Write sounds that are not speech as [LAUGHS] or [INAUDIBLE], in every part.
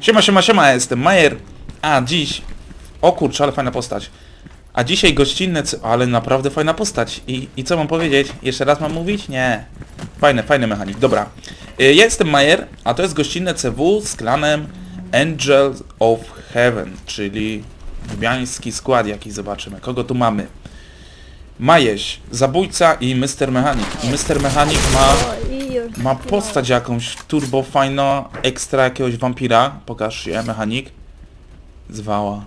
Siema, siema, siema, jestem Majer. A dziś... O kurczę, ale fajna postać. A dzisiaj gościnne... Ale naprawdę fajna postać. I, I co mam powiedzieć? Jeszcze raz mam mówić? Nie. Fajny, fajny mechanik. Dobra. Y, Ja jestem Majer, a to jest gościnne CW z klanem Angels of Heaven, czyli niebiański skład jakiś zobaczymy. Kogo tu mamy? Majeś, zabójca i Mr. Mechanik. Mr. Mechanik ma... O. Ma postać jakąś turbo fajno, ekstra jakiegoś wampira. Pokaż się, mechanik. Zwała.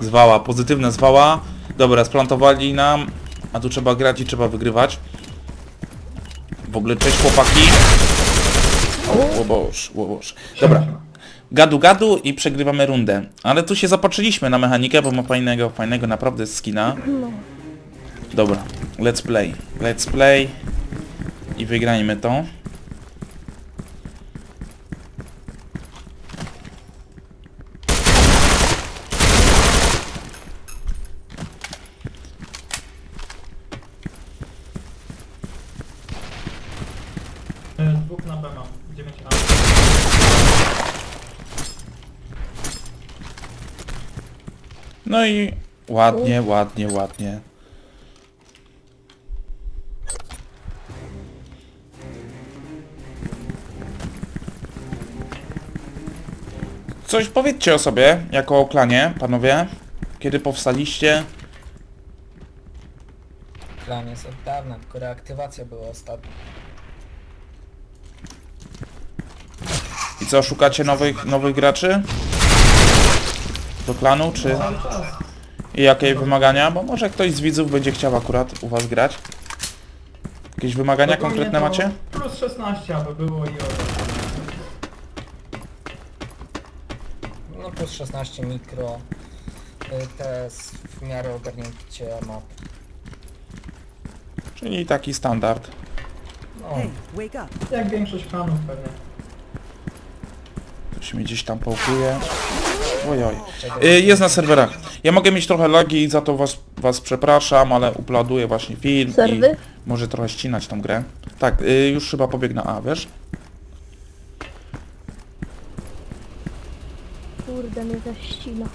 Zwała, pozytywna zwała. Dobra, splantowali nam. A tu trzeba grać i trzeba wygrywać. W ogóle cześć chłopaki. O, łoboż. Dobra. Gadu gadu i przegrywamy rundę. Ale tu się zapatrzyliśmy na mechanikę, bo ma fajnego, fajnego naprawdę skina. No. Dobra, let's play. Let's play. I wygrajmy to. E, Dwóch na B mam, 9 A. No i ładnie, ładnie, ładnie. Coś powiedzcie o sobie, jako o klanie, panowie. Kiedy powstaliście? Plan jest od dawna, tylko reaktywacja była ostatnia. I co, szukacie nowych, nowych graczy? Do klanu, czy... I jakie wymagania? Bo może ktoś z widzów będzie chciał akurat u was grać. Jakieś wymagania konkretne macie? Plus 16 aby było i o. No plus 16 mikro, y, te w miarę ogarnięcie map. Czyli taki standard. No, Hey, wake up. Jak większość fanów pewnie. Ktoś mi gdzieś tam pałkuje. Ojoj. Y, Jest na serwerach. Ja mogę mieć trochę lagi i za to was, was przepraszam, ale uploaduję właśnie film Serwy? i może trochę ścinać tą grę. Tak, y, już chyba pobiegł na A, wiesz? Mnie.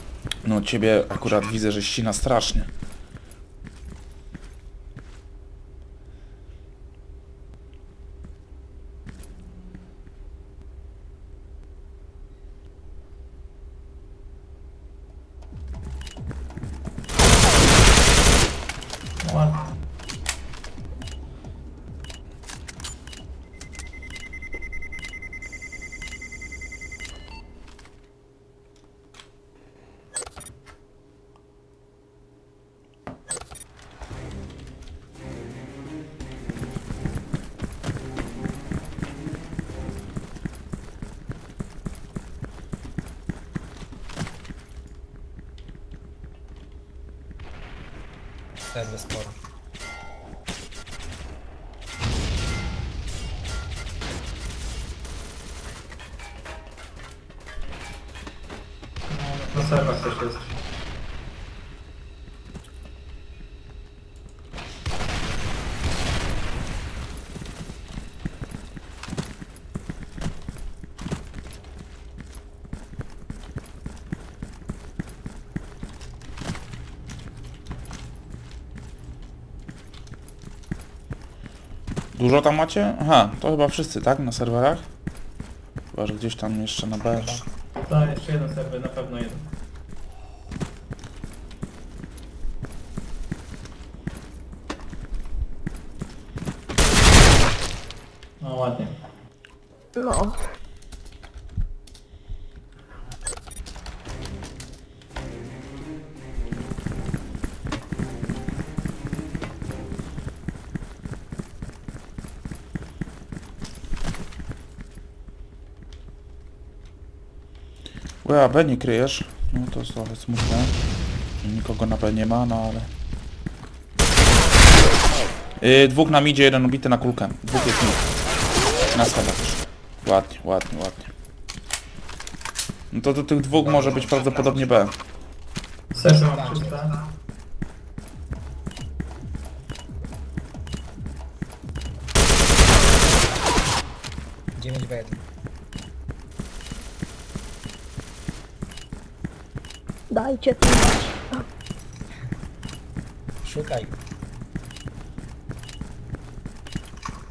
No ciebie akurat widzę, że ścina strasznie. Serwy sporo. No, na serwach Dużo tam macie? Aha, to chyba wszyscy, tak? Na serwerach? Chyba, że gdzieś tam jeszcze na B. Tak, jeszcze jeden serwer, na pewno jeden. No ładnie. No. Bo ja B nie kryjesz. No to jest trochę smutne. Nikogo na B nie ma, no ale... Yy, dwóch nam idzie, jeden ubity na kulkę. Dwóch jest mid. Na też. Ładnie, ładnie, ładnie. No to do tych dwóch może być prawdopodobnie B. Sesja mam czysta. Dziewięć B Dajcie tu dać. Szukaj.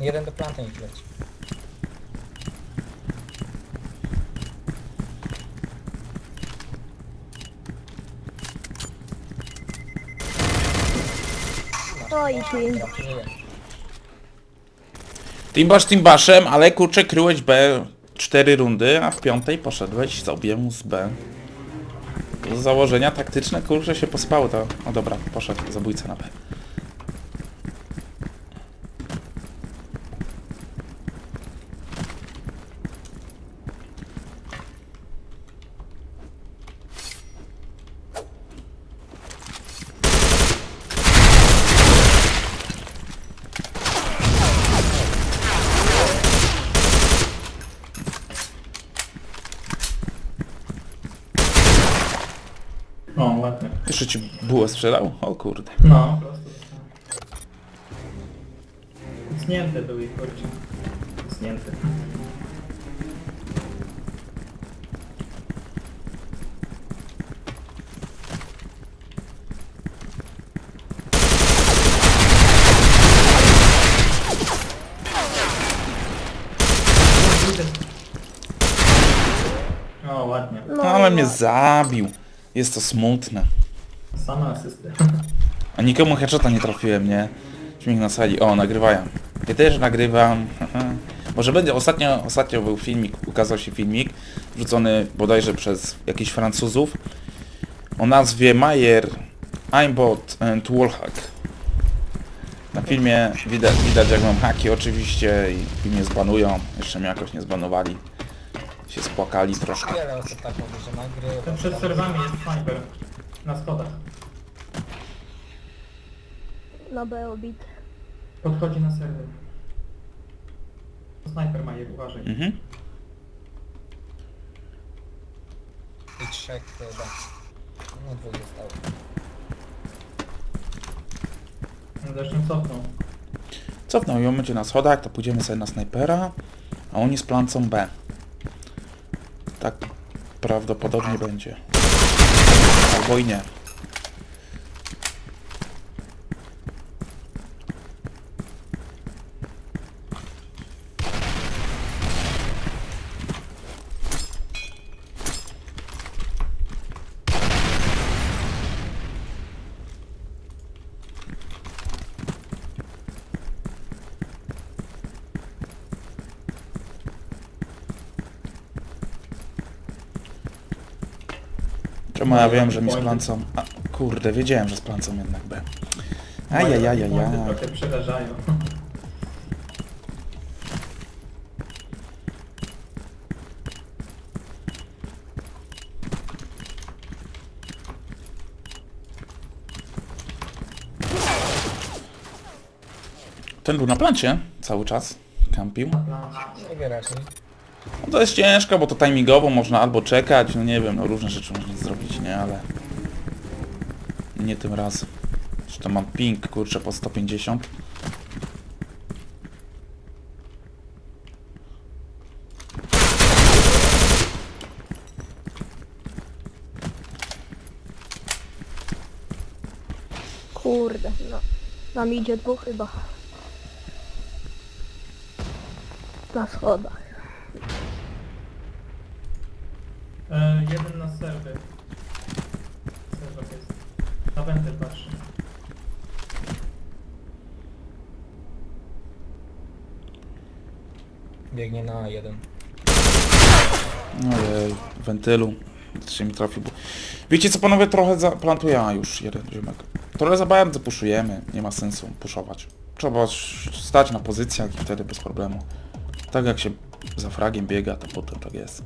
Jeden do planty niech leci. No i film. Gratuluję. Timbasz Timbaszem, ale kurczę kryłeś B 4 rundy, a w piątej poszedłeś sobie z B. Z założenia taktyczne kurczę się pospało to. O dobra, poszedł zabójca na B. O, ładnie. Jeszcze ci bułę sprzedał? O kurde. No. Znięte były kurczę. Znięte. O, ładnie. No, Ale mnie zabił. Jest to smutne. Same asysty. A nikomu headshota nie trafiłem, nie? Śmiech na sali. O, nagrywają. Ja też nagrywam. [LAUGHS] Może będzie, ostatnio, ostatnio był filmik, ukazał się filmik, wrzucony bodajże przez jakichś Francuzów o nazwie Mayer, Aimbot and Wallhack. Na filmie widać, widać jak mam haki oczywiście i, mnie zbanują. Jeszcze mnie jakoś nie zbanowali. Się spłakali troszkę. Wiele osób tak mówi, że nagrywa. Ten przed serwami jest sniper. Na schodach. Na B obit. Podchodzi na serwer. Sniper ma je, uważaj. Mhm. I trzech chyba. No dwóch zostało. Zresztą cofnął. Cofnął ją, będzie na schodach, to pójdziemy sobie na snajpera, a oni z plancą B. Tak prawdopodobnie będzie. Albo ja wiem, że mi z plancą... A, kurde, wiedziałem, że z plancą jednak B. Ajajajajaj. Moje trochę przerażają. Ten był na plancie cały czas. Kampił. Nie raczej. No to jest ciężko, bo to timingowo można albo czekać, no nie wiem, no różne rzeczy można zrobić, nie, ale... Nie tym razem. Zresztą mam ping, kurczę, po 150. Kurde, no. Nam idzie dwóch chyba. Na schodach. E, jeden na serwy. Serwer jest. Na wenty patrzy. Biegnie na jeden. Ojej, wentylu. Się mi trafił. Bo... Wiecie co panowie, trochę zaplantuję, a już jeden ziomek. Trochę za bardzo puszujemy, nie ma sensu puszować. Trzeba stać na pozycjach i wtedy bez problemu. Tak jak się za fragiem biega, to potem tak jest.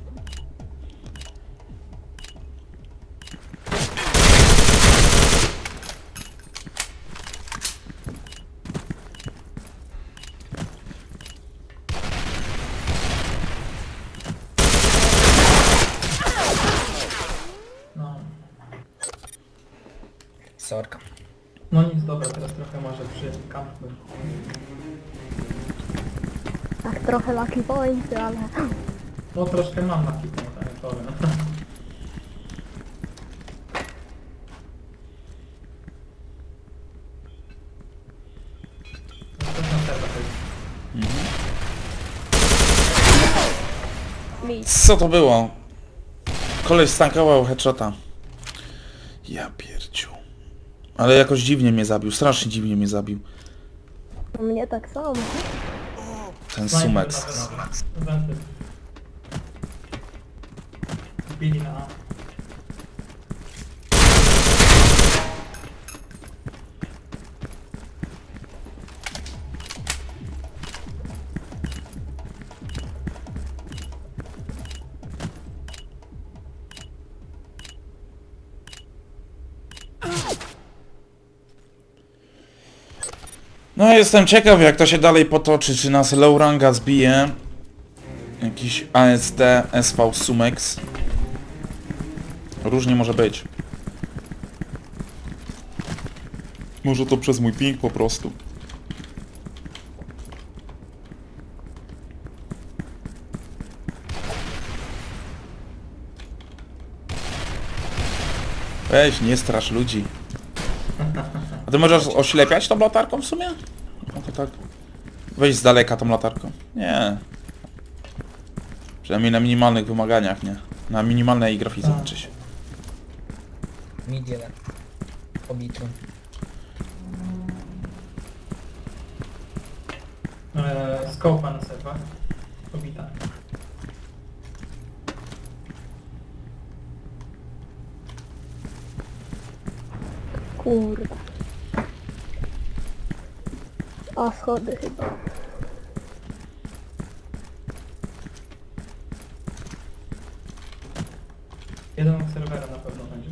może przykampnąć. Tak trochę lucky point, ale... No troszkę mam na kitę, tak powiem. Na to Co to było? Koleś stankował headshota. Ja pierdziu. Ale jakoś dziwnie mnie zabił, strasznie dziwnie mnie zabił. Mnie tak samo. Ten sumek. Wenty. Bili na A. No jestem ciekaw jak to się dalej potoczy, czy nas low ranga zbije. Jakiś ASD, SV Sumex. Różnie może być. Może to przez mój ping po prostu. Weź, nie strasz ludzi. Ty możesz oślepiać tą latarką w sumie? No to tak. Weź z daleka tą latarką. Nie. Przynajmniej na minimalnych wymaganiach, nie? Na minimalnej grafice Tak. znaczy się. Mid jeden. Pobity. Eee, Skopa na serwach. Pobita. Kurde. A schody chyba. Jeden od serwera na pewno będzie.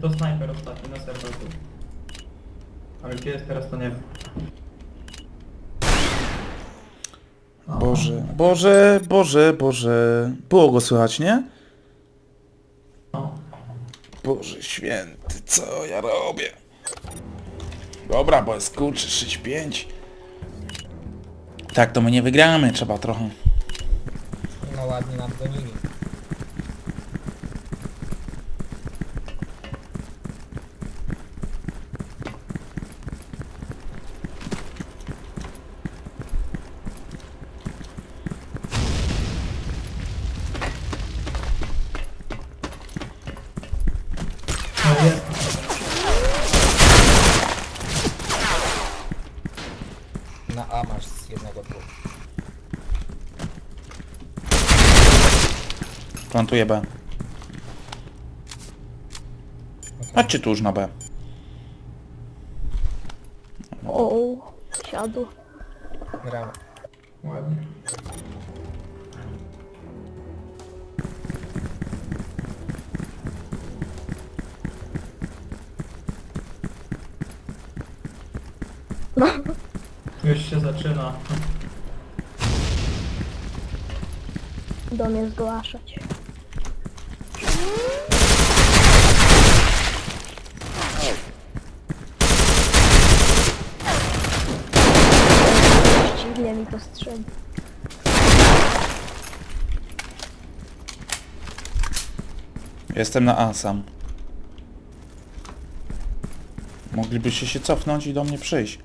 To snajper ostatni na serwerze. Ale gdzie jest teraz to nie wiem. Aha. Boże, Boże, Boże, Boże. Było go słychać, nie? Boże święty, co ja robię? Dobra, bo jest kurczę 6-5. Tak to my nie wygramy, trzeba trochę. No ładnie nadgonili. No jest. Na A masz z jednego dwóch. Plantuję B. Chodźcie tu już na B. O, siadł. Brawo. Ładnie. [LAUGHS] Już się zaczyna. Do mnie zgłaszać. Dziwnie mi to strzeli. Jestem na A sam. Moglibyście się cofnąć i do mnie przyjść.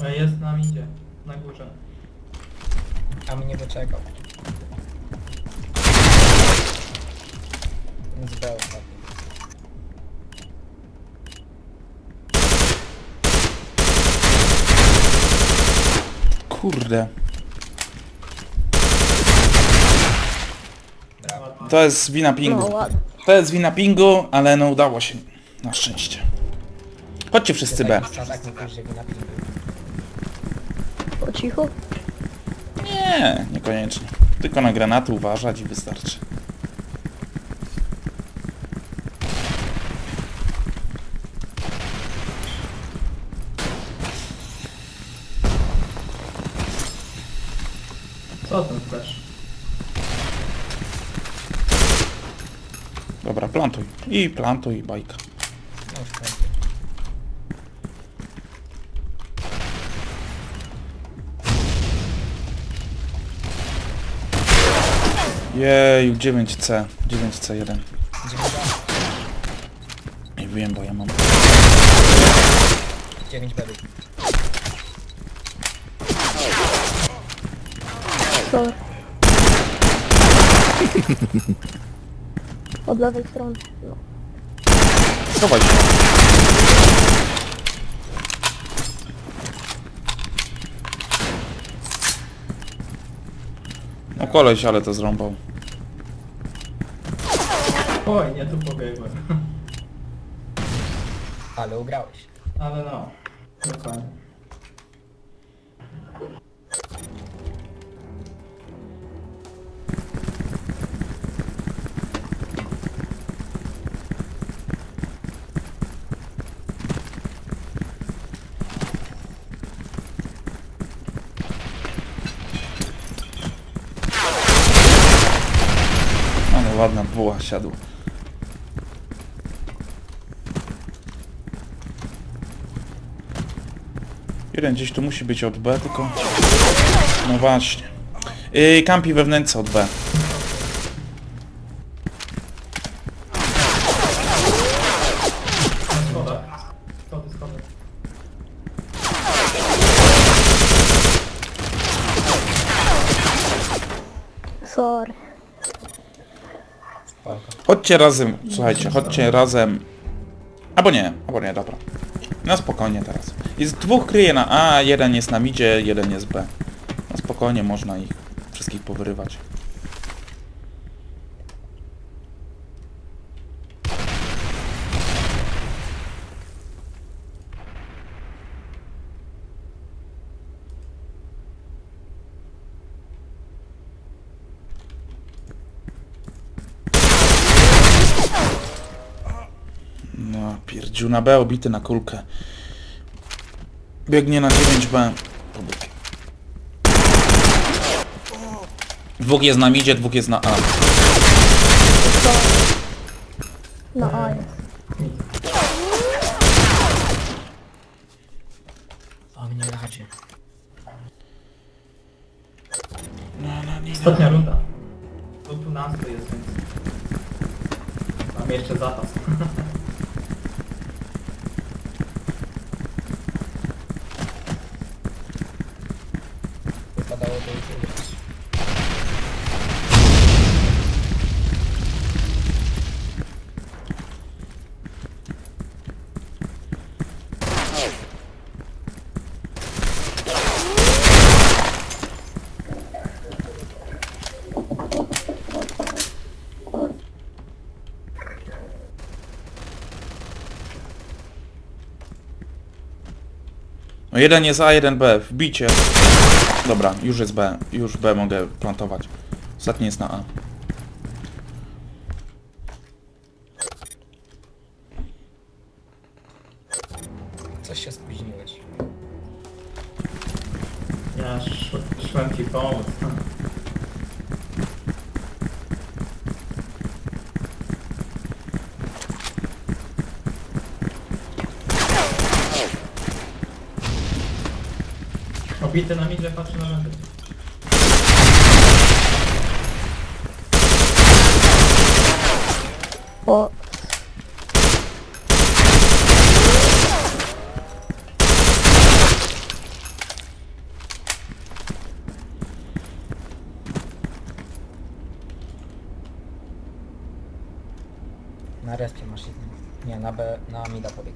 Ale jest na midzie. Na górze. A mnie wyczekał. Więc B ostatni. Kurde. To jest wina No pingu. ładnie. To jest wina pingu, ale no udało się. Na szczęście. Chodźcie wszyscy B. Tak mi pójdzie na pingu. Po cichu? Nie, niekoniecznie. Tylko na granaty uważać i wystarczy. Co ten flash? Dobra, plantuj. I plantuj, bajka. No. Jeju, 9C. 9C1. Idziemy B. I Nie wiem, bo ja mam... 9 bedów. Sorry. Od lewej strony. No. Schowaj się. No koleś, ale to zrąbał. Oj, nie tu pobiegłem. Ale ugrałeś. Ale no. Ale buła siadła. Jeden gdzieś tu musi być od B, tylko... No właśnie. Yy, kampi we wnętrze od B. Na schodach. Schody, schody. Sorry. Spoko. Chodźcie razem, słuchajcie, chodźcie razem. Albo nie, albo nie, dobra. No spokojnie teraz. Jest dwóch kryje na A, jeden jest na midzie, jeden jest B. No spokojnie, można ich wszystkich powyrywać. No, pierdziu na B, obity na kulkę. Biegnie na 9B. Pobyk. Dwóch jest na midzie, dwóch jest na A. Na A jest. O mnie na chacie. Ostatnia runda. Tu 12 jest, więc... Mam jeszcze zapas. [LAUGHS] No jeden jest A, jeden B. Wbicie. Dobra, już jest B. Już B mogę plantować. Ostatni jest na A. Coś się spóźniłeś. Ja sz szłem ci pomóc. Obity na midzie, patrzy na lędy. O, Na respie masz jednego. Nie, na B, na mida pobieg.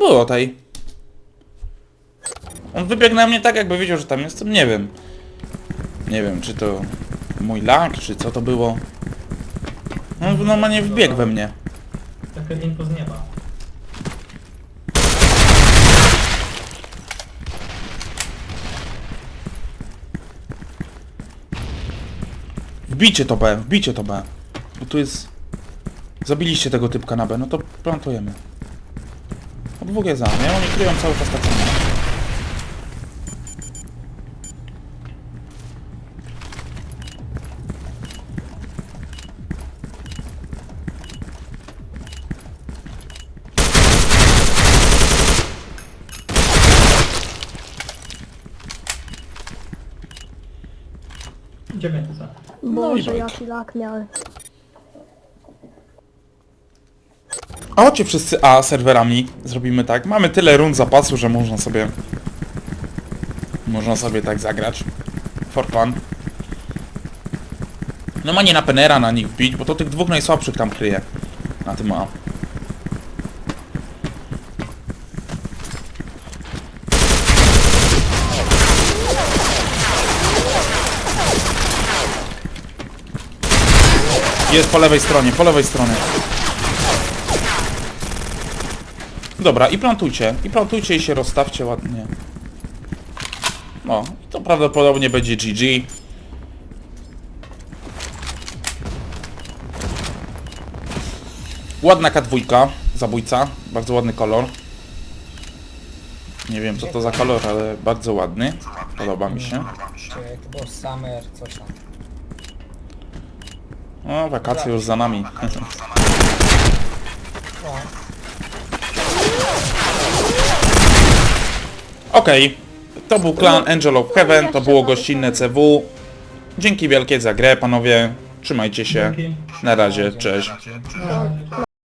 Było tej? On wybiegł na mnie tak, jakby wiedział, że tam jestem. Nie wiem. Nie wiem, czy to mój lag, czy co to było. On normalnie wbiegł we mnie. Takie info z nieba. Wbijcie to B, wbijcie to B. Bo tu jest... Zabiliście tego typka na B, no to plantujemy. Dwóch za mnie, oni kryją cały czas tak samo. Idziemy tu za. No i Boże, bajki. jaki lak. A chodźcie wszyscy A serwerami. Zrobimy tak. Mamy tyle rund zapasu, że można sobie... Można sobie tak zagrać. For fun. No ma nie na Penera na nich wbić, bo to tych dwóch najsłabszych tam kryje. Na tym A. Jest po lewej stronie, po lewej stronie. Dobra, i plantujcie. I plantujcie i się rozstawcie ładnie. O, i to prawdopodobnie będzie GG. Ładna K2, zabójca. Bardzo ładny kolor. Nie wiem co to za kolor, ale bardzo ładny. Podoba mi się. Czyli to było Summer, coś tam. O, wakacje już za nami. No, Okej, to był klan Angel of Heaven, to było gościnne CW. Dzięki wielkie za grę, panowie. Trzymajcie się. Na razie, cześć.